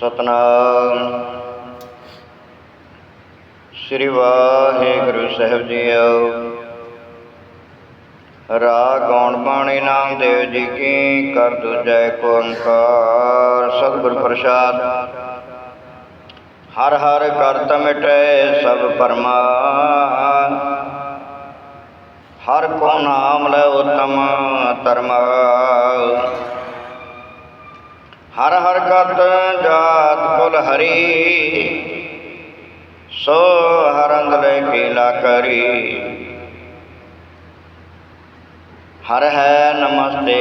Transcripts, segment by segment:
ਸਤਨਾਮ। ਸ੍ਰੀ ਵਾਹਿਗੁਰੂ ਸਾਹਿਬ ਜੀਓ। ਰਾਗ ਗੌਣ ਬਾਣੀ ਨਾਮਦੇਵ ਜੀ ਕੀ ਕਰ ਦੂਜੈ ਕੋ ਓੰਕਾਰ ਸਤਿਗੁਰ ਪ੍ਰਸਾਦ। ਹਰ ਹਰ ਕਰਤ ਮਿਟੈ ਸਭ ਪਰਮਾ ਹਰ ਕੋ ਨਾਮ ਲੈ ਉਤਮ ਧਰਮ ਹਰ ਹਰ ਕਤ ਜਾਤ ਕੁਲ ਹਰੀ, ਸੋ ਹਰੰਦ ਲੈ ਕੀਲਾ ਕਰੀ। ਹਰ ਹੈ ਨਮਸਤੇ,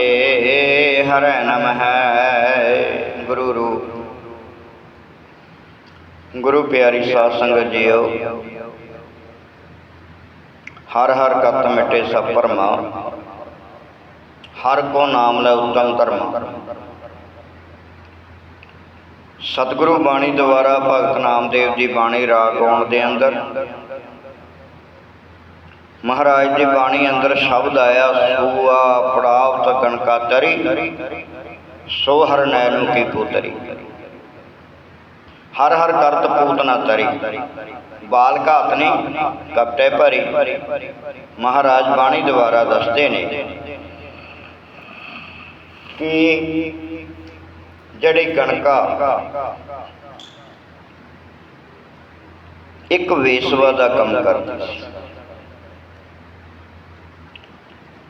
ਹਰ ਨਮ ਹੈ ਗੁਰੂ ਰੂਪ। ਗੁਰੂ ਪਿਆਰੀ ਸਾਧ ਸੰਗਤ ਜੀਓ, ਹਰ ਹਰ ਕਤ ਮਿਟੇ ਸਭ ਪਰਮਾ, ਹਰ ਕੋ ਨਾਮ ਲੈ ਉਤਮ ਧਰਮ। ਸਤਿਗੁਰੂ ਬਾਣੀ ਦੁਆਰਾ ਭਗਤ ਨਾਮਦੇਵ ਜੀ ਬਾਣੀ ਰਾਗ ਗਾਉਣ ਦੇ ਅੰਦਰ ਮਹਾਰਾਜ ਦੀ ਬਾਣੀ ਅੰਦਰ ਸ਼ਬਦ ਆਇਆ, ਸੂਆ ਪੜਾਵਤ ਗਣਕਾ ਤਰੀ, ਸੋ ਹਰ ਨੈਣੂ ਕੀ ਪੁੱਤਰੀ। ਹਰ ਹਰ ਕਰਤ ਪੂਤ ਨਾ ਤਰੀ, ਬਾਲ ਘਾਤ ਨੇ, ਕਪਟੇ ਭਰੀ। ਮਹਾਰਾਜ ਬਾਣੀ ਦੁਆਰਾ ਦੱਸਦੇ ਨੇ ਕਿ ਜਿਹੜੀ ਗਣਕਾ ਇੱਕ ਵੇਸਵਾ ਦਾ ਕੰਮ ਕਰਦੀ ਸੀ।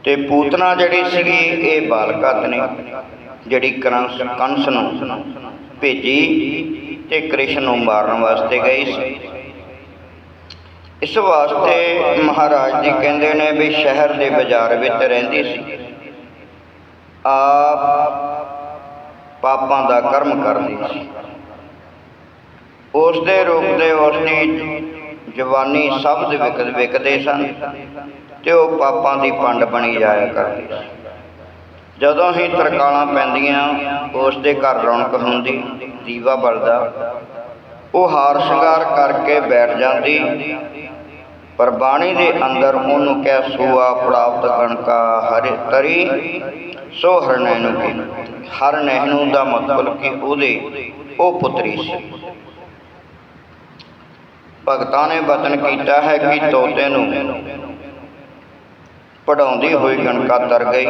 ਤੇ ਪੂਤਨਾ ਜਿਹੜੀ ਸੀਗੀ, ਇਹ ਬਾਲਕਤ ਨੇ, ਜਿਹੜੀ ਕੰਸ ਨੂੰ ਭੇਜੀ ਤੇ ਕ੍ਰਿਸ਼ਨ ਨੂੰ ਮਾਰਨ ਵਾਸਤੇ ਗਈ ਸੀ। ਇਸ ਵਾਸਤੇ ਮਹਾਰਾਜ ਜੀ ਕਹਿੰਦੇ ਨੇ ਵੀ ਸ਼ਹਿਰ ਦੇ ਬਾਜ਼ਾਰ ਵਿੱਚ ਰਹਿੰਦੀ ਸੀ। ਆਪ ਪਾਪਾਂ ਦਾ ਕਰਮ ਕਰਦੀ ਉਸ ਦੇ ਰੂਪ ਉਸ ਦੀ ਜਵਾਨੀ ਸਭ ਵਿਕਦ ਵਿਕਦੇ ਸਨ ਤੇ ਉਹ ਪਾਪਾਂ ਦੀ ਪੰਡ ਬਣੀ ਜਾਇਆ ਕਰਦੀ ਸੀ। ਜਦੋਂ ਹੀ ਤਰਕਾਲਾਂ ਪੈਂਦੀਆਂ ਉਸ ਦੇ ਘਰ ਰੌਣਕ ਹੁੰਦੀ, ਦੀਵਾ ਬਲਦਾ, ਉਹ ਹਾਰ ਸ਼ਿੰਗਾਰ ਕਰਕੇ ਬੈਠ ਜਾਂਦੀ ਪਰ ਬਾਣੀ ਦੇ ਅੰਦਰ ਉਹਨੂੰ ਕਹਿ ਸੂਆ ਪ੍ਰਾਪਤ ਗਣਕਾ ਹਰਿ ਤਰੀ, ਸੋ ਹਰਨੈ ਨੂੰ ਕੀ। ਹਰ ਨਹਿਨੂ ਦਾ ਮਤਲਬ ਕਿ ਉਹਦੇ, ਉਹ ਪੁੱਤਰੀ ਸੀ। ਭਗਤਾਂ ਨੇ ਬਚਨ ਕੀਤਾ ਹੈ ਕਿ ਤੋਤੇ ਨੂੰ ਪੜਾਉਂਦੀ ਹੋਈ ਗਣਕਾ ਤਰ ਗਈ।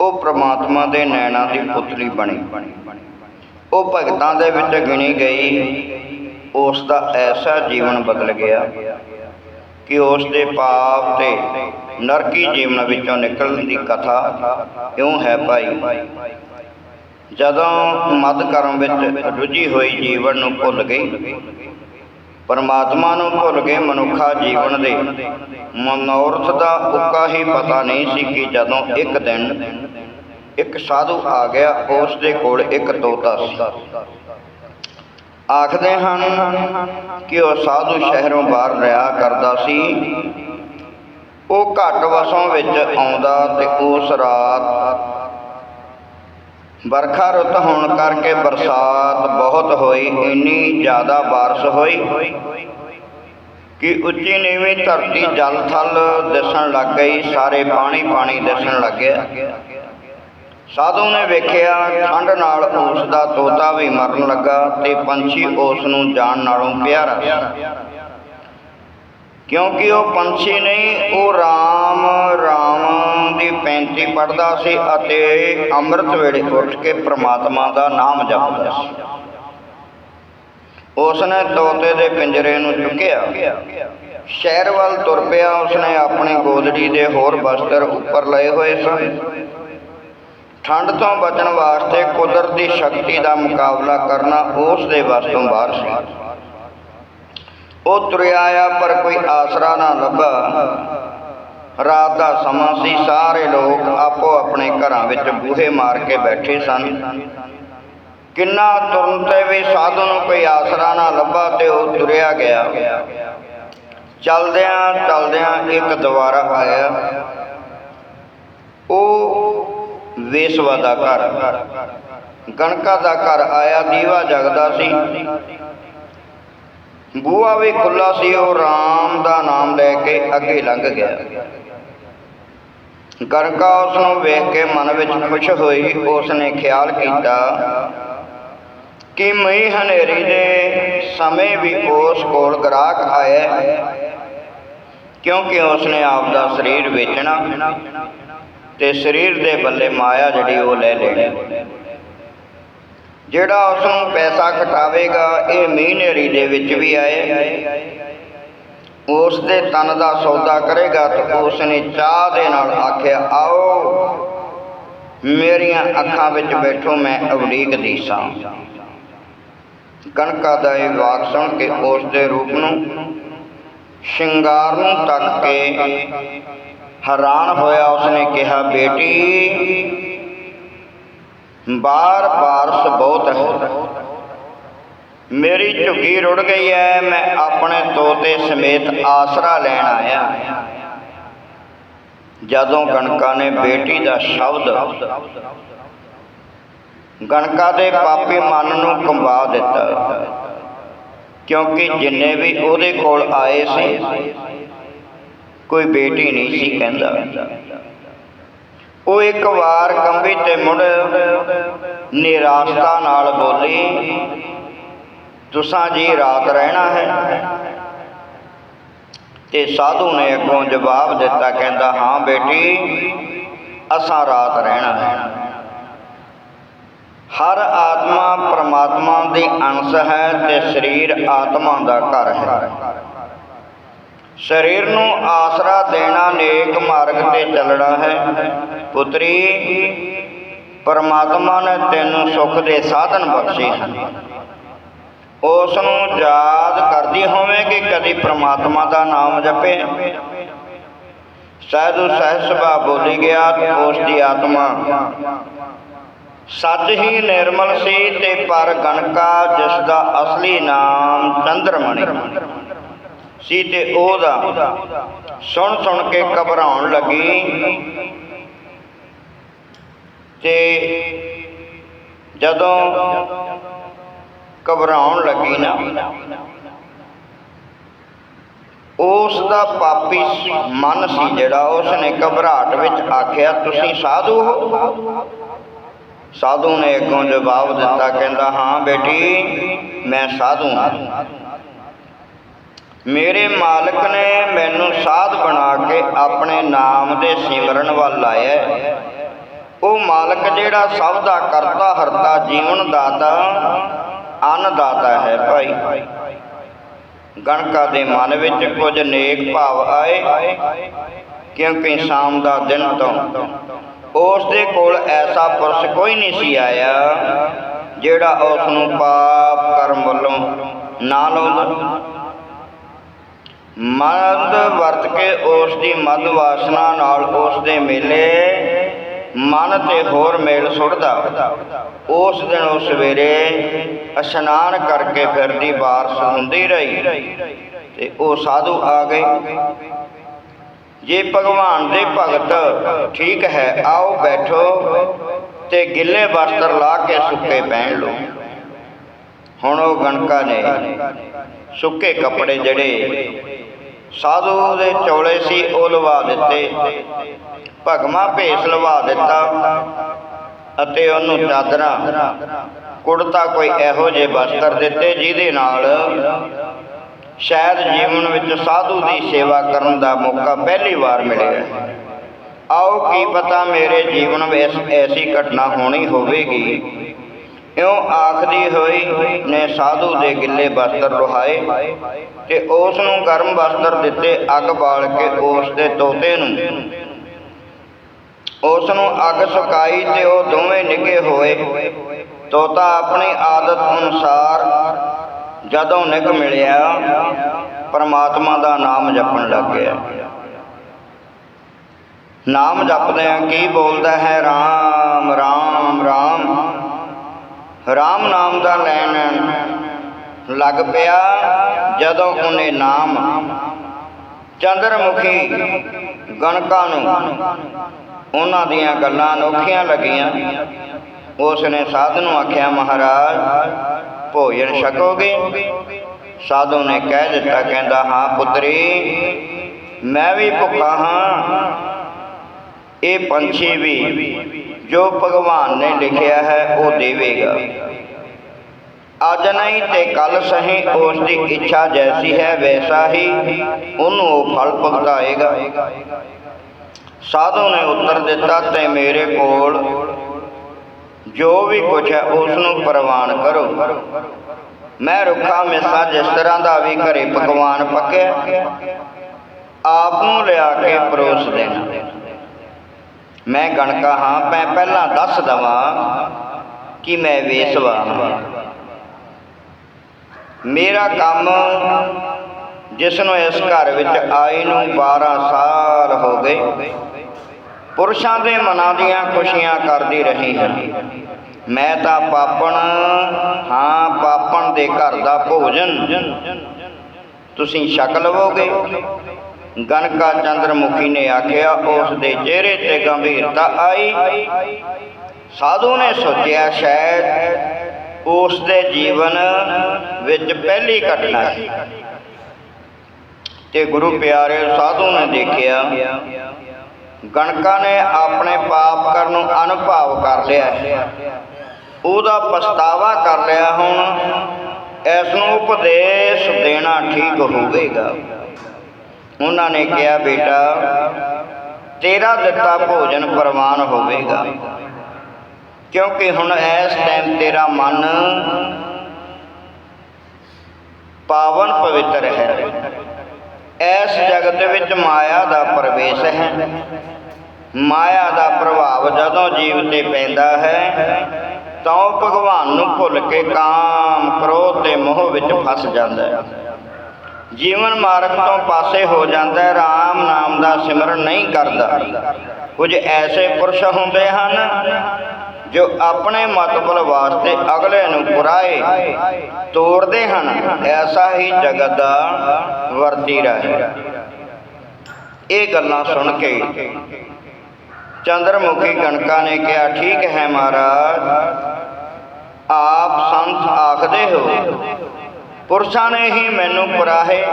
ਉਹ ਪ੍ਰਮਾਤਮਾ ਦੇ ਨੈਣਾ ਦੀ ਪੁੱਤਰੀ ਬਣੀ। ਉਹ ਭਗਤਾਂ ਦੇ ਵਿੱਚ ਗਿਣੀ ਗਈ। ਉਸ ਦਾ ਐਸਾ ਜੀਵਨ ਬਦਲ ਗਿਆ। ਕਿ ਉਸ ਦੇ ਪਾਪ ਤੇ ਨਰਕੀ ਜੀਵਨ ਵਿੱਚੋਂ ਨਿਕਲਣ ਦੀ ਕਥਾ ਇਉਂ ਹੈ ਭਾਈ? ਜਦੋਂ ਮਦ ਕਰਮ ਵਿੱਚ ਰੁੱਝੀ ਹੋਈ ਜੀਵਨ ਨੂੰ ਭੁੱਲ ਗਈ, ਪਰਮਾਤਮਾ ਨੂੰ ਭੁੱਲ ਗਏ ਮਨੁੱਖਾ ਜੀਵਨ ਦੇ, ਮਨੋਰਥ ਦਾ ਉੱਕਾ ਹੀ ਪਤਾ ਨਹੀਂ ਸੀ ਕਿ ਜਦੋਂ ਇੱਕ ਦਿਨ ਇੱਕ ਸਾਧੂ ਆ ਗਿਆ, ਉਸ ਦੇ ਕੋਲ ਇੱਕ ਤੋਤਾ ਸੀ। ਆਖਦੇ ਹਨ ਕਿ ਉਹ ਸਾਧੂ ਸ਼ਹਿਰੋਂ ਬਾਹਰ ਰਿਹਾ ਕਰਦਾ ਸੀ ਉਹ ਘੱਟ ਵਸੋਂ ਵਿੱਚ ਆਉਂਦਾ ਤੇ ਉਸ ਰਾਤ ਵਰਖਾ ਰੁੱਤ ਹੋਣ ਕਰਕੇ ਬਰਸਾਤ ਬਹੁਤ ਹੋਈ ਇੰਨੀ ਜ਼ਿਆਦਾ بارش ਹੋਈ ਕਿ ਉੱਚੀ ਨੀਵੀਂ ਧਰਤੀ ਜਲ ਥਲ ਦਿਸਣ ਲੱਗ ਗਈ ਸਾਰੇ ਪਾਣੀ ਪਾਣੀ ਦਿਸਣ ਲੱਗਿਆ ਸਾਧੂ ਨੇ ਵੇਖਿਆ, ਠੰਡ ਨਾਲ ਉਸ ਦਾ ਤੋਤਾ ਵੀ ਮਰਨ ਲੱਗਾ ਤੇ ਪੰਛੀ ਉਸ ਨੂੰ ਜਾਣ ਨਾਲੋਂ ਪਿਆਰਾ ਸੀ। ਕਿਉਂਕਿ ਉਹ ਪੰਛੀ ਨਹੀਂ, ਉਹ RAM RAM ਦੀ ਪੈਂਤੀ ਪੜਦਾ ਸੀ ਅਤੇ ਅੰਮ੍ਰਿਤ ਵੇਲੇ ਉੱਠ ਕੇ ਪ੍ਰਮਾਤਮਾ ਦਾ ਨਾਮ ਜਪਦਾ ਸੀ। ਉਸ ਨੇ ਤੋਤੇ ਦੇ ਪਿੰਜਰੇ ਨੂੰ ਚੁੱਕਿਆ। ਸ਼ਹਿਰ ਵੱਲ ਤੁਰ ਪਿਆ ਉਸਨੇ ਆਪਣੀ ਗੋਦੜੀ ਦੇ ਹੋਰ ਬਸਤਰ ਉੱਪਰ ਲਏ ਹੋਏ ਸਨ। ਠੰਡ ਤੋਂ ਬਚਣ ਵਾਸਤੇ ਕੁਦਰਤੀ ਸ਼ਕਤੀ ਦਾ ਮੁਕਾਬਲਾ ਕਰਨਾ ਉਸ ਦੇ ਵੱਸ ਤੋਂ ਬਾਹਰ ਸੀ। ਉਹ ਤੁਰਿਆ ਆਇਆ, ਪਰ ਕੋਈ ਆਸਰਾ ਨਾ ਲੱਭਾ। ਰਾਤ ਦਾ ਸਮਾਂ ਸੀ, ਸਾਰੇ ਲੋਕ ਆਪੋ ਆਪਣੇ ਘਰਾਂ ਵਿੱਚ ਬੂਹੇ ਮਾਰ ਕੇ ਬੈਠੇ ਸਨ। ਕਿੰਨਾ ਤੁਰਨ ਤੇ ਵੀ ਸਾਧੂ ਨੂੰ ਕੋਈ ਆਸਰਾ ਨਾ ਲੱਭਾ ਤੇ ਉਹ ਤੁਰਿਆ ਗਿਆ। ਚਲਦਿਆਂ ਚਲਦਿਆਂ ਇੱਕ ਦੁਆਰਾ ਆਇਆ। ਉਹ ਵੇਸਵਾ ਦਾ ਘਰ। ਗਣਕਾ ਦਾ ਘਰ ਆਇਆ, ਦੀਵਾ ਜਗਦਾ ਸੀ। ਬੂਆ ਵੀ ਖੁੱਲਾ ਸੀ, ਉਹ RAM ਦਾ ਨਾਮ ਲੈ ਕੇ ਅੱਗੇ ਲੰਘ ਗਿਆ। ਗਣਕਾ ਉਸ ਨੂੰ ਵੇਖ ਕੇ ਮਨ ਵਿੱਚ ਖੁਸ਼ ਹੋਈ। ਉਸ ਨੇ ਖਿਆਲ ਕੀਤਾ ਕਿ ਮਈ ਹਨੇਰੀ ਦੇ ਸਮੇਂ ਵੀ ਉਸ ਕੋਲ ਗ੍ਰਾਹਕ ਆਇਆ ਕਿਉਂਕਿ ਉਸਨੇ ਆਪ ਦਾ ਸਰੀਰ ਵੇਚਣਾ। ਤੇ ਸਰੀਰ ਦੇ ਬੱਲੇ ਮਾਇਆ ਜਿਹੜੀ ਉਹ ਲੈ ਲੈਣੀ। ਜਿਹੜਾ ਉਸ ਨੂੰ ਪੈਸਾ ਘਟਾਵੇਗਾ ਇਹ ਮੀਂਹ ਹਨੇਰੀ ਦੇ ਵਿੱਚ ਵੀ ਆਏ। ਉਸ ਦੇ ਤਨ ਦਾ ਸੌਦਾ ਕਰੇਗਾ ਤਾਂ ਉਸ ਨੇ ਚਾਹ ਦੇ ਨਾਲ ਆਖਿਆ, ਆਓ, ਮੇਰੀਆਂ ਅੱਖਾਂ ਵਿੱਚ ਬੈਠੋ, ਮੈਂ ਅਵਲੀਕ ਦੀਸਾਂ। ਕਣਕਾ ਦਾ ਇਹ ਵਾਕ ਸੁਣ ਕੇ ਉਸ ਦੇ ਰੂਪ ਨੂੰ ਸ਼ਿੰਗਾਰ ਨੂੰ ਤੱਕ ਕੇ ਹੈਰਾਨ ਹੋਇਆ ਉਸਨੇ ਕਿਹਾ, ਬੇਟੀ ਬਾਰ ਬਾਰਸ ਬਹੁਤ ਹੈ ਮੇਰੀ ਝੁੱਗੀ ਰੁੜ ਗਈ ਹੈ ਮੈਂ ਆਪਣੇ ਤੋਤੇ ਸਮੇਤ ਆਸਰਾ ਲੈਣ ਆਇਆ। ਜਦੋਂ ਗਣਕਾ ਨੇ ਬੇਟੀ ਦਾ ਸ਼ਬਦ ਗਣਕਾ ਦੇ ਪਾਪੀ ਮਨ ਨੂੰ ਕੰਬਾ ਦਿੱਤਾ, ਕਿਉਂਕਿ ਜਿੰਨੇ ਵੀ ਉਹਦੇ ਕੋਲ ਆਏ ਸੀ ਕੋਈ ਬੇਟੀ ਨਹੀਂ ਸੀ ਕਹਿੰਦਾ। ਉਹ ਇੱਕ ਵਾਰ ਕੰਬੀ ਤੇ ਮੁੜ ਨਿਰਾਸ਼ਤਾ ਨਾਲ ਬੋਲੀ, ਤੁਸਾਂ ਜੀ ਰਾਤ ਰਹਿਣਾ ਹੈ? ਤੇ ਸਾਧੂ ਨੇ ਅੱਗੋਂ ਜਵਾਬ ਦਿੱਤਾ, ਕਹਿੰਦਾ, ਹਾਂ ਬੇਟੀ, ਅਸਾਂ ਰਾਤ ਰਹਿਣਾ ਹੈ। ਹਰ ਆਤਮਾ ਪ੍ਰਮਾਤਮਾ ਦੀ ਅੰਸ਼ ਹੈ ਤੇ ਸਰੀਰ ਆਤਮਾ ਦਾ ਘਰ ਹੈ। ਸਰੀਰ ਨੂੰ ਆਸਰਾ ਦੇਣਾ ਨੇਕ ਮਾਰਗ ਤੇ ਚੱਲਣਾ ਹੈ। ਪੁੱਤਰੀ, ਪਰਮਾਤਮਾ ਨੇ ਤੈਨੂੰ ਸੁੱਖ ਦੇ ਸਾਧਨ ਬਖਸ਼ੇ ਹਨ। ਉਸ ਨੂੰ ਯਾਦ ਕਰਦੀ ਹੋਵੇਗੀ ਕਦੀ ਪ੍ਰਮਾਤਮਾ ਦਾ ਨਾਮ ਜਪੇ। ਸਾਧੂ ਸਹਿਜ ਸੁਭਾ ਬੋਲੀ ਗਿਆ ਤੇ ਉਸ ਦੀ ਆਤਮਾ ਸੱਚ ਹੀ ਨਿਰਮਲ ਸੀ ਤੇ ਪਰ ਗਣਕਾ ਜਿਸ ਦਾ ਅਸਲੀ ਨਾਮ ਚੰਦਰਮਣੀ ਸੀ ਤੇ ਉਹਦਾ ਸੁਣ ਸੁਣ ਕੇ ਘਬਰਾਉਣ ਲੱਗੀ। ਤੇ ਜਦੋਂ ਘਬਰਾਉਣ ਲੱਗੀ ਨਾ ਉਸ ਦਾ ਪਾਪੀ ਮਨ ਸੀ ਜਿਹੜਾ ਉਸ ਨੇ ਘਬਰਾਹਟ ਵਿੱਚ ਆਖਿਆ, ਤੁਸੀਂ ਸਾਧੂ ਹੋ? ਸਾਧੂ ਨੇ ਅੱਗੋਂ ਜਵਾਬ ਦਿੱਤਾ, ਕਹਿੰਦਾ, ਹਾਂ ਬੇਟੀ, ਮੈਂ ਸਾਧੂ ਹਾਂ। ਮੇਰੇ ਮਾਲਕ ਨੇ ਮੈਨੂੰ ਸਾਧ ਬਣਾ ਕੇ ਆਪਣੇ ਨਾਮ ਦੇ ਸਿਮਰਨ ਵੱਲ ਲਾਇਆ ਉਹ ਮਾਲਕ ਜਿਹੜਾ ਸਭ ਦਾ ਕਰਤਾ, ਹਰਤਾ, ਜੀਵਨ ਦਾਤਾ, ਅੰਨ ਦਾਤਾ ਹੈ ਭਾਈ। ਗਣਕਾ ਦੇ ਮਨ ਵਿੱਚ ਕੁਝ ਨੇਕ ਭਾਵ ਆਏ, ਕਿਉਂਕਿ ਸ਼ਾਮ ਦਾ ਦਿਨ ਤੋਂ ਉਸ ਦੇ ਕੋਲ ਐਸਾ ਪੁਰਸ਼ ਕੋਈ ਨਹੀਂ ਸੀ ਆਇਆ, ਜਿਹੜਾ ਉਸ ਨੂੰ ਪਾਪ ਕਰਮ ਵੱਲੋਂ ਨਾ ਲਾਉਂਦਾ। ਮਦ ਵਰਤ ਕੇ ਉਸ ਦੀ ਮਦ ਵਾਸਨਾ ਨਾਲ ਉਸ ਦੇ ਮੇਲੇ ਮਨ ਤੇ ਹੋਰ ਮੇਲ ਸੁੱਟਦਾ। ਉਸ ਦਿਨ ਉਹ ਸਵੇਰੇ ਇਸ਼ਨਾਨ ਕਰਕੇ ਫਿਰਦੀ ਬਾਰਸ ਹੁੰਦੀ ਰਹੀ ਤੇ ਉਹ ਸਾਧੂ ਆ ਗਏ। ਜੇ ਭਗਵਾਨ ਦੇ ਭਗਤ ਠੀਕ ਹੈ, ਆਓ ਬੈਠੋ ਤੇ ਗਿੱਲੇ ਵਸਤਰ ਲਾ ਕੇ ਸੁੱਕੇ ਪਹਿਨ ਲਓ। ਹੁਣ ਉਹ ਗਣਕਾ ਨੇ ਸੁੱਕੇ ਕੱਪੜੇ ਜਿਹੜੇ ਸਾਧੂ ਦੇ ਚੋਲੇ ਸੀ, ਉਹ ਲਵਾ ਦਿੱਤੇ। ਭਗਮਾ ਭੇਸ ਲਵਾ ਦਿੱਤਾ ਅਤੇ ਉਹਨੂੰ ਚਾਦਰਾਂ, ਕੁੜਤਾ ਕੋਈ ਇਹੋ ਜਿਹੇ ਵਸਤਰ ਦਿੱਤੇ ਜਿਹਦੇ ਨਾਲ ਸ਼ਾਇਦ ਜੀਵਨ ਵਿੱਚ ਸਾਧੂ ਦੀ ਸੇਵਾ ਕਰਨ ਦਾ ਮੌਕਾ ਪਹਿਲੀ ਵਾਰ ਮਿਲਿਆ। ਆਓ ਕੀ ਪਤਾ ਮੇਰੇ ਜੀਵਨ ਵਿੱਚ ਐਸੀ ਘਟਨਾ ਹੋਣੀ ਹੋਵੇਗੀ। ਇਉਂ ਆਖਦੀ ਹੋਈ ਨੇ ਸਾਧੂ ਦੇ ਗਿੱਲੇ ਵਸਤਰ ਲੁਹਾਏ ਤੇ ਉਸ ਨੂੰ ਗਰਮ ਵਸਤਰ ਦਿੱਤੇ ਅੱਗ ਬਾਲ ਕੇ ਉਸ ਦੇ ਤੋਤੇ ਨੂੰ। ਉਸ ਨੂੰ ਅੱਗ ਸੁਕਾਈ ਤੇ ਉਹ ਦੋਵੇਂ ਨਿੱਘੇ ਹੋਏ। ਤੋਤਾ ਆਪਣੀ ਆਦਤ ਅਨੁਸਾਰ ਜਦੋਂ ਨਿਗ ਮਿਲਿਆ, ਪਰਮਾਤਮਾ ਦਾ ਨਾਮ ਜਪਣ ਲੱਗ ਗਿਆ। ਨਾਮ ਜਪਦਿਆਂ ਕੀ ਬੋਲਦਾ ਹੈ? RAM RAM RAM RAM ਨਾਮ ਦਾ ਲੈਣ ਲੱਗ ਪਿਆ ਜਦੋਂ ਉਹਨੇ ਨਾਮ ਚੰਦਰਮੁਖੀ ਗਣਕਾਂ ਨੂੰ ਉਹਨਾਂ ਦੀਆਂ ਗੱਲਾਂ ਅਨੋਖੀਆਂ ਲੱਗੀਆਂ। ਉਸ ਨੇ ਸਾਧ ਨੂੰ ਆਖਿਆ, ਮਹਾਰਾਜ, ਭੋਜਨ ਛਕੋਗੇ? ਸਾਧੂ ਨੇ ਕਹਿ ਦਿੱਤਾ, ਕਹਿੰਦਾ, ਹਾਂ ਪੁੱਤਰੀ, ਮੈਂ ਵੀ ਭੁੱਖਾ ਹਾਂ। ਇਹ ਪੰਛੀ ਵੀ ਜੋ ਭਗਵਾਨ ਨੇ ਲਿਖਿਆ ਹੈ, ਉਹ ਦੇਵੇਗਾ। ਅੱਜ ਨਹੀਂ ਤੇ ਕੱਲ ਸਹੀ ਉਸ ਦੀ ਇੱਛਾ ਜੈਸੀ ਹੈ, ਵੈਸਾ ਹੀ ਉਹਨੂੰ ਉਹ ਫਲ ਭੁਗਤਾਏਗਾ। ਸਾਧੂ ਨੇ ਉੱਤਰ ਦਿੱਤਾ, ਤੇ ਮੇਰੇ ਕੋਲ ਜੋ ਵੀ ਕੁਝ ਹੈ, ਉਸ ਨੂੰ ਪ੍ਰਵਾਨ ਕਰੋ। ਮੈਂ ਰੁੱਖਾ, ਮਿਸਾ, ਜਿਸ ਤਰ੍ਹਾਂ ਦਾ ਵੀ ਘਰੇ ਪਕਵਾਨ ਪੱਕਿਆ, ਆਪ ਨੂੰ ਲਿਆ ਕੇ ਪਰੋਸ ਦੇਣਾ। ਮੈਂ ਗਣਕਾ ਹਾਂ, ਮੈਂ ਪਹਿਲਾਂ ਦੱਸ ਦਵਾਂ ਕਿ ਮੈਂ ਵੇਸਵਾ ਹਾਂ। ਮੇਰਾ ਕੰਮ ਜਿਸ ਨੂੰ ਇਸ ਘਰ ਵਿੱਚ ਆਏ ਨੂੰ 12 ਸਾਲ ਹੋ ਗਏ, ਪੁਰਸ਼ਾਂ ਦੇ ਮਨਾਂ ਦੀਆਂ ਖੁਸ਼ੀਆਂ ਕਰਦੀ ਰਹੀ ਹੈ। ਮੈਂ ਤਾਂ ਪਾਪਣ, ਹਾਂ, ਪਾਪਣ ਦੇ ਘਰ ਦਾ ਭੋਜਨ। ਤੁਸੀਂ ਛਕ ਲਵੋਗੇ ਗਨਕਾ ਚੰਦਰਮੁਖੀ ਨੇ ਆਖਿਆ, ਉਸ ਦੇ ਚਿਹਰੇ ਤੇ ਗੰਭੀਰਤਾ ਆਈ। ਸਾਧੂ ਨੇ ਸੋਚਿਆ, ਸ਼ਾਇਦ ਉਸ ਦੇ ਜੀਵਨ ਵਿੱਚ ਪਹਿਲੀ ਘਟਨਾ ਸੀ। ਤੇ ਗੁਰੂ ਪਿਆਰੇ ਸਾਧੂ ਨੇ ਦੇਖਿਆ, ਗਣਕਾ ਨੇ ਆਪਣੇ ਪਾਪ ਕਰਨ ਨੂੰ ਅਨੁਭਵ ਕਰ ਲਿਆ ਉਹਦਾ ਪਛਤਾਵਾ ਕਰ ਲਿਆ ਹੁਣ, ਇਸ ਨੂੰ ਉਪਦੇਸ਼ ਦੇਣਾ ਠੀਕ ਹੋਵੇਗਾ। ਉਹਨਾਂ ਨੇ ਕਿਹਾ, ਬੇਟਾ, ਤੇਰਾ ਦਿੱਤਾ ਭੋਜਨ ਪ੍ਰਵਾਨ ਹੋਵੇਗਾ। ਕਿਉਂਕਿ ਹੁਣ ਇਸ ਟਾਈਮ ਤੇਰਾ ਮਨ ਪਾਵਨ ਪਵਿੱਤਰ ਹੈ। ਇਸ ਜਗਤ ਵਿੱਚ ਮਾਇਆ ਦਾ ਪ੍ਰਵੇਸ਼ ਹੈ। ਮਾਇਆ ਦਾ ਪ੍ਰਭਾਵ ਜਦੋਂ ਜੀਵ ਤੇ ਪੈਂਦਾ ਹੈ, ਤਾਂ ਉਹ ਭਗਵਾਨ ਨੂੰ ਭੁੱਲ ਕੇ ਕਾਮ ਕ੍ਰੋਧ ਤੇ ਮੋਹ ਵਿੱਚ ਫਸ ਜਾਂਦਾ ਹੈ। ਜੀਵਨ ਮਾਰਗ ਤੋਂ ਪਾਸੇ ਹੋ ਜਾਂਦਾ ਹੈ RAM ਨਾਮ ਦਾ ਸਿਮਰਨ ਨਹੀਂ ਕਰਦਾ। ਕੁਝ ਐਸੇ ਪੁਰਸ਼ ਹੁੰਦੇ ਹਨ ਜੋ ਆਪਣੇ ਮਤਲਬ ਵਾਸਤੇ ਅਗਲੇ ਨੂੰ ਪੁਰਾਏ ਤੋੜਦੇ ਹਨ। ਐਸਾ ਹੀ ਜਗਤ ਦਾ ਵਰਤੀ ਰਹੇ। ਇਹ ਗੱਲਾਂ ਸੁਣ ਕੇ ਚੰਦਰਮੁਖੀ ਗਣਕਾ ਨੇ ਕਿਹਾ, ਠੀਕ ਹੈ ਮਹਾਰਾਜ, ਆਪ ਸੰਤ ਆਖਦੇ ਹੋ ਪੁਰਸ਼ਾਂ ਨੇ ਹੀ ਮੈਨੂੰ ਪੁਰਾਹੇ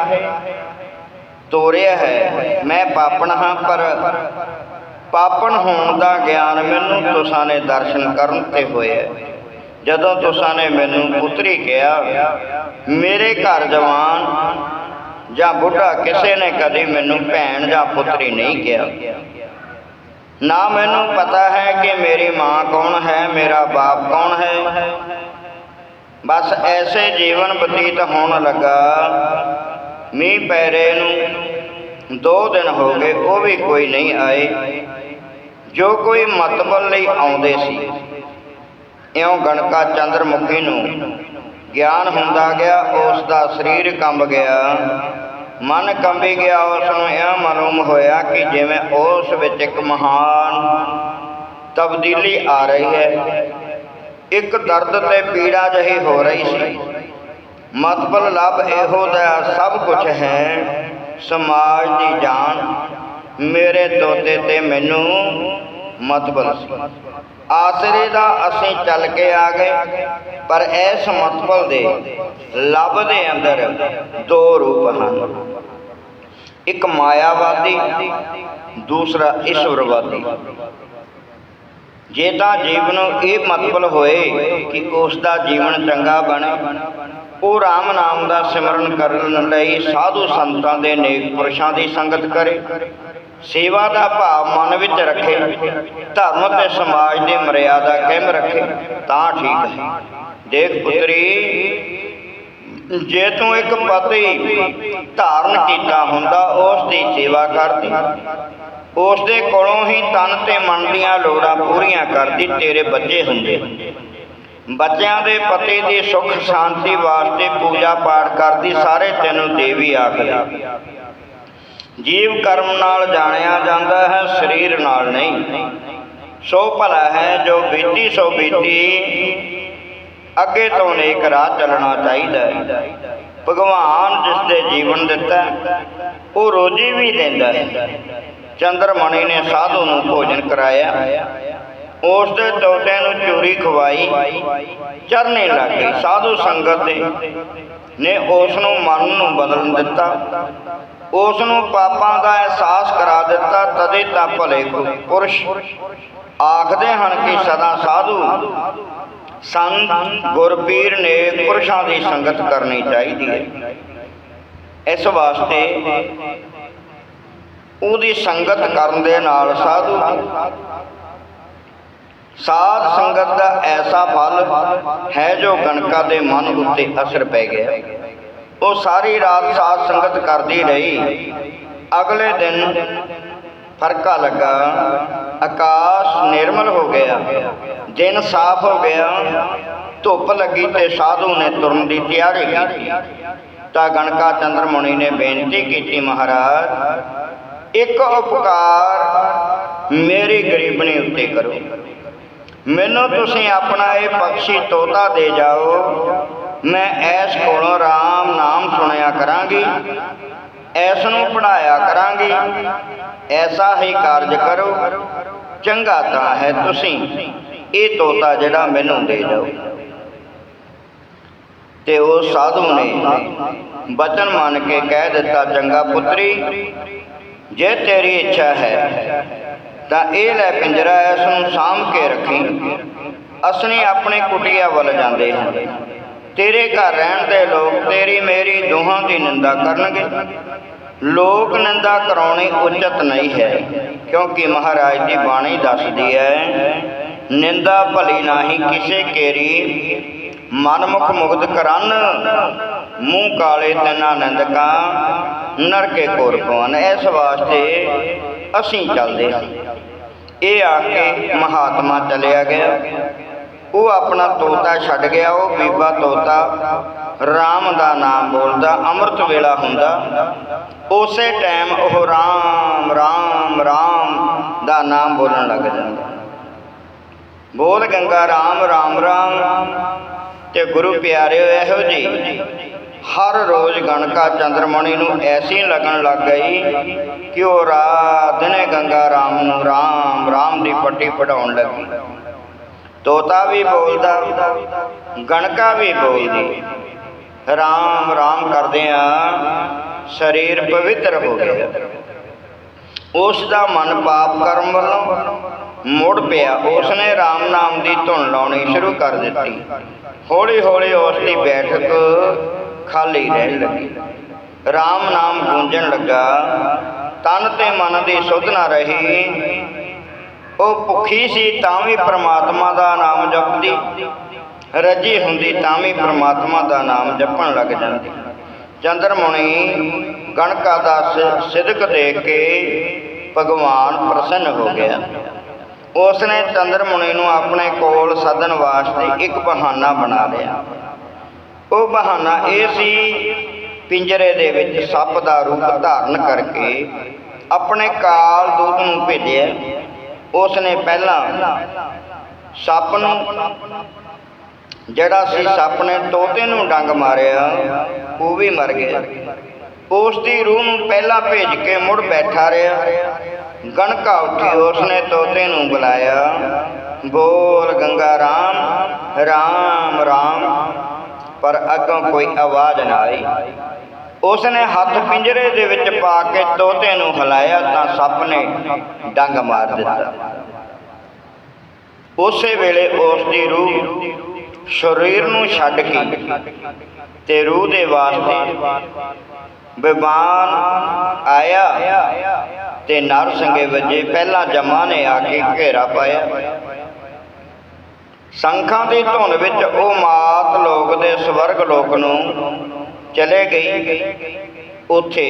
ਤੋਰਿਆ ਹੈ। ਮੈਂ ਪਾਪਣ ਹਾਂ, ਪਰ ਪਾਪਣ ਹੋਣ ਦਾ ਗਿਆਨ ਮੈਨੂੰ ਤੁਸਾਂ ਨੇ ਦਰਸ਼ਨ ਕਰਨ ਤੇ ਹੋਇਆ। ਜਦੋਂ ਤੁਸਾਂ ਨੇ ਮੈਨੂੰ ਪੁੱਤਰੀ ਕਿਹਾ, ਮੇਰੇ ਘਰ ਜਵਾਨ ਜਾਂ ਬੁੱਢਾ ਕਿਸੇ ਨੇ ਕਦੇ ਮੈਨੂੰ ਭੈਣ ਜਾਂ ਪੁੱਤਰੀ ਨਹੀਂ ਕਿਹਾ। ਨਾ ਮੈਨੂੰ ਪਤਾ ਹੈ ਕਿ ਮੇਰੀ ਮਾਂ ਕੌਣ ਹੈ, ਮੇਰਾ ਬਾਪ ਕੌਣ ਹੈ ਬਸ ਐਸੇ ਜੀਵਨ ਬਤੀਤ ਹੋਣ ਲੱਗਾ। ਮੀਂਹ ਪੈਰੇ ਨੂੰ ਦੋ ਦਿਨ ਹੋ ਗਏ, ਉਹ ਵੀ ਕੋਈ ਨਹੀਂ ਆਏ। ਜੋ ਕੋਈ ਮਤਬਲ ਲਈ ਆਉਂਦੇ ਸੀ। ਇਉਂ ਗਣਕਾ ਚੰਦਰਮੁਖੀ ਨੂੰ ਗਿਆਨ ਹੁੰਦਾ ਗਿਆ, ਉਸ ਦਾ ਸਰੀਰ ਕੰਬ ਗਿਆ। ਮਨ ਕੰਬੀ ਗਿਆ, ਉਸ ਨੂੰ ਇਹ ਮਾਲੂਮ ਹੋਇਆ ਕਿ ਜਿਵੇਂ ਉਸ ਵਿੱਚ ਇੱਕ ਮਹਾਨ ਤਬਦੀਲੀ ਆ ਰਹੀ ਹੈ। ਇੱਕ ਦਰਦ ਤੇ ਪੀੜਾ ਜਹੀ ਹੋ ਰਹੀ ਸੀ। ਮਤਬਲ ਲੱਭ ਇਹੋ ਦਾ ਸਭ ਕੁਝ ਹੈ, ਸਮਾਜ ਦੀ ਜਾਨ। ਮੇਰੇ ਤੋਤੇ ਤੇ ਮੈਨੂੰ ਮਤਬਲ ਸੀ। ਆਸਰੇ ਦਾ ਅਸੀਂ ਚੱਲ ਕੇ ਆ ਗਏ, ਪਰ ਇਸ ਮਤਬਲ ਦੇ ਲੱਭ ਦੇ ਅੰਦਰ ਦੋ ਰੂਪ ਹਨ। ਇੱਕ ਮਾਇਆਵਾਦੀ, ਦੂਸਰਾ ਈਸ਼ਵਰਵਾਦੀ। ਜੇ ਤਾਂ ਜੀਵ ਨੂੰ ਇਹ ਮਤਲਬ ਹੋਏ ਕਿ ਉਸ ਦਾ ਜੀਵਨ ਚੰਗਾ ਬਣੇ, ਉਹ RAM ਨਾਮ ਦਾ ਸਿਮਰਨ ਕਰਨ ਲਈ ਸਾਧੂ ਸੰਤਾਂ ਦੇ ਨੇਕ ਪੁਰਸ਼ਾਂ ਦੀ ਸੰਗਤ ਕਰੇ, ਸੇਵਾ ਦਾ ਭਾਵ ਮਨ ਵਿੱਚ ਰੱਖੇ, ਧਰਮ ਤੇ ਸਮਾਜ ਦੀ ਮਰਿਆਦਾ ਕਾਇਮ ਰੱਖੇ, ਤਾਂ ਠੀਕ ਹੈ। ਦੇਖ ਪੁੱਤਰੀ, ਜੇ ਤੂੰ ਇੱਕ ਪਤੀ ਧਾਰਨ ਕੀਤਾ ਹੁੰਦਾ, ਉਸ ਦੀ ਸੇਵਾ ਕਰਦੀ। ਉਸ ਦੇ ਕੋਲੋਂ ਹੀ ਤਨ ਤੇ ਮਨ ਦੀਆਂ ਲੋੜਾਂ ਪੂਰੀਆਂ ਕਰਦੀ ਤੇਰੇ ਬੱਚੇ ਹੁੰਦੇ। ਬੱਚਿਆਂ ਦੇ ਪਤੀ ਦੀ ਸੁਖ ਸ਼ਾਂਤੀ ਵਾਸਤੇ ਪੂਜਾ ਪਾਠ ਕਰਦੀ ਸਾਰੇ ਤੈਨੂੰ ਦੇਵੀ ਆਖਦੀ। ਜੀਵ ਕਰਮ ਨਾਲ ਜਾਣਿਆ ਜਾਂਦਾ ਹੈ, ਸਰੀਰ ਨਾਲ ਨਹੀਂ। ਸੋ ਭਲਾ ਹੈ, ਜੋ ਬੀਤੀ ਸੋ ਬੀਤੀ, ਅੱਗੇ ਤੋਂ ਨੇਕ ਰਾਹ ਚੱਲਣਾ ਚਾਹੀਦਾ ਹੈ। ਭਗਵਾਨ ਜਿਸ ਦੇ ਜੀਵਨ ਦਿੱਤਾ, ਉਹ ਰੋਜੀ ਵੀ ਦਿੰਦਾ ਹੈ। ਚੰਦਰਮਣੀ ਨੇ ਸਾਧੂ ਨੂੰ ਭੋਜਨ ਕਰਾਇਆ। ਉਸ ਦੇ ਤੋਤੇ ਨੂੰ ਚੂਰੀ ਖਵਾਈ। ਚਰਨੇ ਲੱਗ ਗਈ। ਸਾਧੂ ਸੰਗਤ ਦੇ ਨੇ ਉਸ ਨੂੰ ਮਨ ਨੂੰ ਬਦਲਣ ਦਿੱਤਾ। ਉਸ ਨੂੰ ਪਾਪਾਂ ਦਾ ਅਹਿਸਾਸ ਕਰਾ ਦਿੱਤਾ। ਤਦੇ ਤਾਂ ਭਲੇ ਪੁਰਸ਼ ਆਖਦੇ ਹਨ ਕਿ ਸਦਾ ਸਾਧੂ, ਸੰਤ, ਗੁਰਪੀਰ ਨੇ ਪੁਰਸ਼ਾਂ ਦੀ ਸੰਗਤ ਕਰਨੀ ਚਾਹੀਦੀ ਹੈ। ਇਸ ਵਾਸਤੇ ਉਹਦੀ ਸੰਗਤ ਕਰਨ ਦੇ ਨਾਲ ਸਾਧੂ ਸਾਧ ਸੰਗਤ ਦਾ ਐਸਾ ਫਲ ਹੈ ਜੋ ਗਣਕਾ ਦੇ ਮਨ ਉੱਤੇ ਅਸਰ ਪੈ ਗਿਆ। ਉਹ ਸਾਰੀ ਰਾਤ ਸਾਧ ਸੰਗਤ ਕਰਦੀ ਰਹੀ। ਅਗਲੇ ਦਿਨ ਫਰਕਾ ਲੱਗਾ। ਆਕਾਸ਼ ਨਿਰਮਲ ਹੋ ਗਿਆ। ਦਿਨ ਸਾਫ਼ ਹੋ ਗਿਆ, ਧੁੱਪ ਲੱਗੀ ਤੇ ਸਾਧੂ ਨੇ ਤੁਰਨ ਦੀ ਤਿਆਰੀ ਕੀਤੀ। ਤਾਂ ਗਣਕਾ ਚੰਦਰ ਮੁਨੀ ਨੇ ਬੇਨਤੀ ਕੀਤੀ, ਮਹਾਰਾਜ ਇੱਕ ਉਪਕਾਰ ਮੇਰੀ ਗਰੀਬਣੀ ਉੱਤੇ ਕਰੋ। ਮੈਨੂੰ ਤੁਸੀਂ ਆਪਣਾ ਇਹ ਪਕਸ਼ੀ ਤੋਤਾ ਦੇ ਜਾਓ। ਮੈਂ ਐਸ ਕੋਲੋਂ RAM ਨਾਮ ਸੁਣਿਆ ਕਰਾਂਗੀ। ਐਸ ਨੂੰ ਪੜਾਇਆ ਕਰਾਂਗੀ। ਐਸਾ ਹੀ ਕਾਰਜ ਕਰੋ। ਚੰਗਾ ਤਾਂ ਹੈ ਤੁਸੀਂ। ਇਹ ਤੋਤਾ ਜਿਹੜਾ ਮੈਨੂੰ ਦੇ ਜਾਓ। ਤੇ ਉਹ ਸਾਧੂ ਨੇ ਬਚਨ ਮੰਨ ਕੇ ਕਹਿ ਦਿੱਤਾ, ਚੰਗਾ ਪੁੱਤਰੀ ਜੇ ਤੇਰੀ ਇੱਛਾ ਹੈ, ਤਾਂ ਇਹ ਲੈ ਪਿੰਜਰਾ ਇਸ ਨੂੰ ਸਾਂਭ ਕੇ ਰੱਖੀ। ਅਸਨੀ ਆਪਣੇ ਕੁਟੀਆ ਵੱਲ ਜਾਂਦੇ ਹਾਂ ਤੇਰੇ ਘਰ ਰਹਿਣ ਦੇ ਲੋਕ ਤੇਰੀ ਮੇਰੀ ਦੋਹਾਂ ਦੀ ਨਿੰਦਾ ਕਰਨਗੇ। ਲੋਕ ਨਿੰਦਾ ਕਰਾਉਣੀ ਉਚਿਤ ਨਹੀਂ ਹੈ, ਕਿਉਂਕਿ ਮਹਾਰਾਜ ਦੀ ਬਾਣੀ ਦੱਸਦੀ ਹੈ, ਨਿੰਦਾ ਭਲੀ ਨਾਹੀ ਕਿਸੇ ਕੇਰੀ ਮਨਮੁਖ ਮੁਗਧ ਕਰਨ। ਮੂੰਹ ਕਾਲੇ ਤਨਾ ਨਿੰਦਕਾਂ ਨਰਕੇ ਕੋਰ ਪਵਨ ਇਸ ਵਾਸਤੇ ਅਸੀਂ ਚੱਲਦੇ ਹਾਂ। ਇਹ ਆ ਕੇ ਮਹਾਤਮਾ ਚਲਿਆ ਗਿਆ। ਉਹ ਆਪਣਾ ਤੋਤਾ ਛੱਡ ਗਿਆ, ਉਹ ਬੀਬਾ ਤੋਤਾ RAM ਦਾ ਨਾਮ ਬੋਲਦਾ, ਅੰਮ੍ਰਿਤ ਵੇਲਾ ਹੁੰਦਾ। ਉਸੇ ਟਾਈਮ ਉਹ RAM RAM RAM ਦਾ ਨਾਮ ਬੋਲਣ ਲੱਗ ਜਾਂਦਾ। ਬੋਲ ਗੰਗਾ, ਰਾਮ ਰਾਮ ਰਾਮ। ਤੇ ਗੁਰੂ ਪਿਆਰਿਓ, ਇਹੋ ਜੀ ਹਰ ਰੋਜ਼ ਗਣਕਾ ਚੰਦਰਮਣੀ ਨੂੰ ਐਸੀ ਲੱਗਣ ਲੱਗ ਗਈ ਕਿ ਉਹ ਰਾਤ ਦਿਨੇ ਗੰਗਾ ਰਾਮ ਨੂੰ ਰਾਮ ਰਾਮ ਦੀ ਪੱਟੀ ਪੜਾਉਣ ਲੱਗੀ। ਤੋਤਾ ਵੀ ਬੋਲਦਾ, ਗਣਕਾ ਵੀ ਬੋਲਦੀ, ਰਾਮ ਰਾਮ ਕਰਦਿਆਂ ਸਰੀਰ ਪਵਿੱਤਰ ਹੋ ਗਿਆ। ਉਸ ਦਾ ਮਨ ਪਾਪ ਕਰਮ ਵੱਲੋਂ ਮੁੜ ਪਿਆ। ਉਸ ਨੇ RAM ਨਾਮ ਦੀ ਧੁਨ ਲਾਉਣੀ ਸ਼ੁਰੂ ਕਰ ਦਿੱਤੀ। ਹੌਲੀ ਹੌਲੀ ਉਸ ਦੀ ਬੈਠਕ ਖਾਲੀ ਰਹਿਣ ਲੱਗੀ। RAM ਨਾਮ ਗੂੰਜਣ ਲੱਗਾ। ਤਨ ਤੇ ਮਨ ਦੀ ਸੁਧ ਨਾ ਰਹੀ। ਉਹ ਭੁੱਖੀ ਸੀ ਤਾਂ ਵੀ ਪ੍ਰਮਾਤਮਾ ਦਾ ਨਾਮ ਜਪਦੀ। ਰੱਜੀ ਹੁੰਦੀ ਤਾਂ ਵੀ ਪ੍ਰਮਾਤਮਾ ਦਾ ਨਾਮ ਜਪਣ ਲੱਗ ਜਾਂਦੀ। ਚੰਦਰਮੁਣੀ ਗਣਕਾ ਦਾ ਸਿਦਕ ਦੇਖ ਕੇ ਭਗਵਾਨ ਪ੍ਰਸੰਨ ਹੋ ਗਿਆ। ਉਸ ਨੇ ਚੰਦਰਮੁਣੀ ਨੂੰ ਆਪਣੇ ਕੋਲ ਸੱਦਣ ਵਾਸਤੇ ਇੱਕ ਬਹਾਨਾ ਬਣਾ ਲਿਆ। ਉਹ ਬਹਾਨਾ ਇਹ ਸੀ ਪਿੰਜਰੇ ਦੇ ਵਿੱਚ ਸੱਪ ਦਾ ਰੂਪ ਧਾਰਨ ਕਰਕੇ ਆਪਣੇ ਕਾਲ ਦੂਤ ਨੂੰ ਭੇਜਿਆ। ਉਸ ਨੇ ਪਹਿਲਾਂ ਸੱਪ ਨੂੰ, ਜਿਹੜਾ ਸੀ ਸੱਪ ਨੇ ਤੋਤੇ ਨੂੰ ਡੰਗ ਮਾਰਿਆ, ਉਹ ਵੀ ਮਰ ਗਿਆ। ਉਸ ਦੀ ਰੂਹ ਨੂੰ ਪਹਿਲਾਂ ਭੇਜ ਕੇ ਮੁੜ ਬੈਠਾ ਰਿਹਾ। ਗਣਕਾ ਉੱਠੀ ਉਸ ਨੇ ਤੋਤੇ ਨੂੰ ਬੁਲਾਇਆ। ਬੋਲ, ਗੰਗਾ, ਰਾਮ ਰਾਮ ਰਾਮ। ਪਰ ਅੱਗੋਂ ਕੋਈ ਆਵਾਜ਼ ਨਾ ਆਈ। ਉਸ ਨੇ ਹੱਥ ਪਿੰਜਰੇ ਦੇ ਵਿੱਚ ਪਾ ਕੇ ਤੋਤੇ ਨੂੰ ਹਿਲਾਇਆ ਤਾਂ ਸੱਪ ਨੇ ਡੰਗ ਮਾਰ ਦਿੱਤਾ। ਉਸੇ ਵੇਲੇ ਉਸ ਦੀ ਰੂਹ ਸਰੀਰ ਨੂੰ ਛੱਡ ਕੇ ਤੇ ਰੂਹ ਦੇ ਵਾਸਤੇ ਬਿਮਾਨ ਆਇਆ ਤੇ ਨਰ ਸੰਗੇ ਵਜੇ। ਪਹਿਲਾਂ ਜਮਾ ਨੇ ਆ ਕੇ ਘੇਰਾ ਪਾਇਆ। ਸੰਖਾਂ ਦੀ ਧੁਨ ਵਿੱਚ ਉਹ ਮਾਤ ਲੋਕ ਦੇ ਸਵਰਗ ਲੋਕ ਨੂੰ ਚਲੇ ਗਈ। ਉੱਥੇ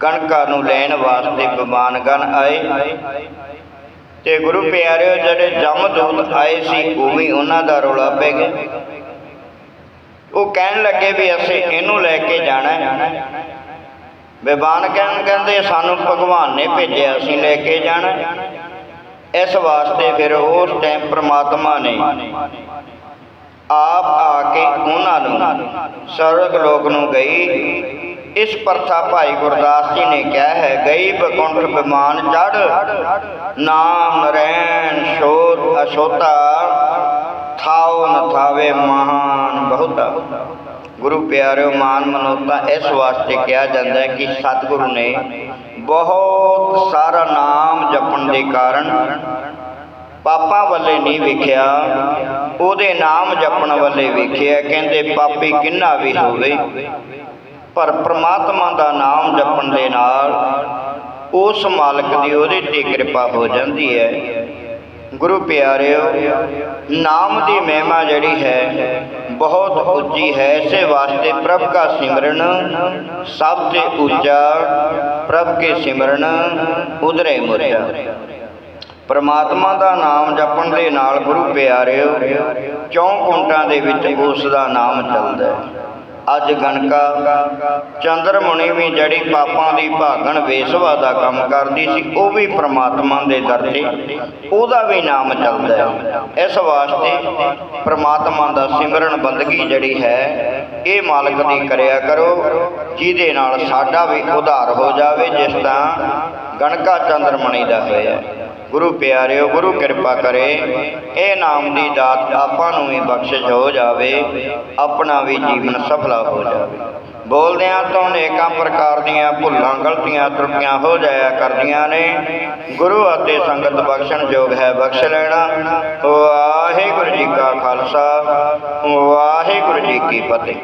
ਕਣਕਾਂ ਨੂੰ ਲੈਣ ਵਾਸਤੇ ਬਿਮਾਨਗਣ ਆਏ। ਤੇ ਗੁਰੂ ਪਿਆਰਿਓ, ਜਿਹੜੇ ਜਮਦੂਤ ਆਏ ਸੀ ਉਹ ਵੀ ਉਹਨਾਂ ਦਾ ਰੌਲਾ ਪੈ ਗਿਆ। ਉਹ ਕਹਿਣ ਲੱਗੇ ਵੀ ਅਸੀਂ ਇਹਨੂੰ ਲੈ ਕੇ ਜਾਣਾ ਹੈ। ਬਿਬਾਨ ਕਹਿਣ ਕਹਿੰਦੇ, ਸਾਨੂੰ ਭਗਵਾਨ ਨੇ ਭੇਜਿਆ, ਅਸੀਂ ਲੈ ਕੇ ਜਾਣਾ ਇਸ ਵਾਸਤੇ ਫਿਰ ਉਸ ਟਾਈਮ ਪ੍ਰਮਾਤਮਾ ਨੇ ਆਪ ਆ ਕੇ ਉਹਨਾਂ ਨੂੰ ਸਰਗ ਲੋਕ ਨੂੰ ਗਈ। ਇਸ ਪ੍ਰਥਾ ਭਾਈ ਗੁਰਦਾਸ ਜੀ ਨੇ ਕਿਹਾ ਹੈ ਗਈ ਬਕੁੰਠ ਬਿਮਾਨ ਚੜ ਨਾਮ ਨਰੈਣ ਸ਼ੋਧ ਅਸ਼ੋਤਾ ਥਾਉ ਨ ਥਾਵੇ ਮਹਾਨ ਬਹੁਤਾ। ਗੁਰੂ ਪਿਆਰਿਓ, ਮਾਨ ਮਨੋਤਾ ਇਸ ਵਾਸਤੇ ਕਿਹਾ ਜਾਂਦਾ ਹੈ ਕਿ ਸਤਿਗੁਰੂ ਨੇ ਬਹੁਤ ਸਾਰਾ ਨਾਮ ਜਪਣ ਦੇ ਕਾਰਨ ਪਾਪਾਂ ਵੱਲੇ ਨਹੀਂ ਵੇਖਿਆ, ਉਹਦੇ ਨਾਮ ਜਪਣ ਵੱਲੇ ਵੇਖਿਆ, ਕਹਿੰਦੇ ਪਾਪੀ ਕਿੰਨਾ ਵੀ ਹੋਵੇ, ਪਰ ਪ੍ਰਮਾਤਮਾ ਦਾ ਨਾਮ ਜਪਣ ਦੇ ਨਾਲ ਉਸ ਮਾਲਕ ਦੀ ਉਹਦੇ ਤੇ ਕਿਰਪਾ ਹੋ ਜਾਂਦੀ ਹੈ। ਗੁਰੂ ਪਿਆਰਿਓ, ਨਾਮ ਦੀ ਮਹਿਮਾ ਜਿਹੜੀ ਹੈ ਬਹੁਤ ਉੱਚੀ ਹੈ ਇਸੇ ਵਾਸਤੇ ਪ੍ਰਭ ਦਾ ਸਿਮਰਨ, ਸਭ ਤੋਂ ਉੱਚਾ ਪ੍ਰਭ ਕੇ ਸਿਮਰਨ, ਉਧਰੇ ਪਰਮਾਤਮਾ ਦਾ ਨਾਮ ਜਪਣ ਦੇ ਨਾਲ ਗੁਰੂ ਪਿਆਰਿਓ, ਚੌਂ ਕੁੰਟਾਂ ਦੇ ਵਿੱਚ ਉਸ ਦਾ ਨਾਮ ਚੱਲਦਾ ਹੈ। ਅੱਜ ਗਣਕਾ, ਚੰਦਰ ਮੁਨੀ ਵੀ ਜਿਹੜੀ ਪਾਪਾਂ ਦੀ ਭਾਗਣ ਵੇਸਵਾ ਦਾ ਕੰਮ ਕਰਦੀ ਸੀ, ਉਹ ਵੀ ਪ੍ਰਮਾਤਮਾ ਦੇ ਦਰ ਤੇ, ਉਹਦਾ ਵੀ ਨਾਮ ਚੱਲਦਾ ਹੈ। ਇਸ ਵਾਸਤੇ ਪ੍ਰਮਾਤਮਾ ਦਾ ਸਿਮਰਨ ਬੰਦਗੀ ਜਿਹੜੀ ਹੈ, ਇਹ ਮਾਲਕ ਦੀ ਕਰਿਆ ਕਰੋ, ਜਿਹਦੇ ਨਾਲ ਸਾਡਾ ਵੀ ਉਧਾਰ ਹੋ ਜਾਵੇ, ਜਿਸ ਤਰ੍ਹਾਂ ਗਣਕਾ ਚੰਦਰ ਮੁਨੀ ਦਾ ਹੋਇਆ। ਗੁਰੂ ਪਿਆਰਿਓ, ਗੁਰੂ ਕਿਰਪਾ ਕਰੇ। ਇਹ ਨਾਮ ਦੀ ਦਾਤ ਆਪਾਂ ਨੂੰ ਵੀ ਬਖਸ਼ਿਸ਼ ਹੋ ਜਾਵੇ, ਆਪਣਾ ਵੀ ਜੀਵਨ ਸਫਲਾ ਹੋ ਜਾਵੇ। ਬੋਲਦਿਆਂ ਤੋਂ ਅਨੇਕਾਂ ਪ੍ਰਕਾਰ ਦੀਆਂ ਭੁੱਲਾਂ, ਗਲਤੀਆਂ ਤਰੁੱਟੀਆਂ ਹੋ ਜਾਇਆ ਕਰਦੀਆਂ ਨੇ। ਗੁਰੂ ਅਤੇ ਸੰਗਤ ਬਖਸ਼ਣ ਯੋਗ ਹੈ, ਬਖਸ਼ ਲੈਣਾ। ਵਾਹਿਗੁਰੂ ਜੀ ਕਾ ਖਾਲਸਾ, ਵਾਹਿਗੁਰੂ ਜੀ ਕੀ ਫਤਿਹ।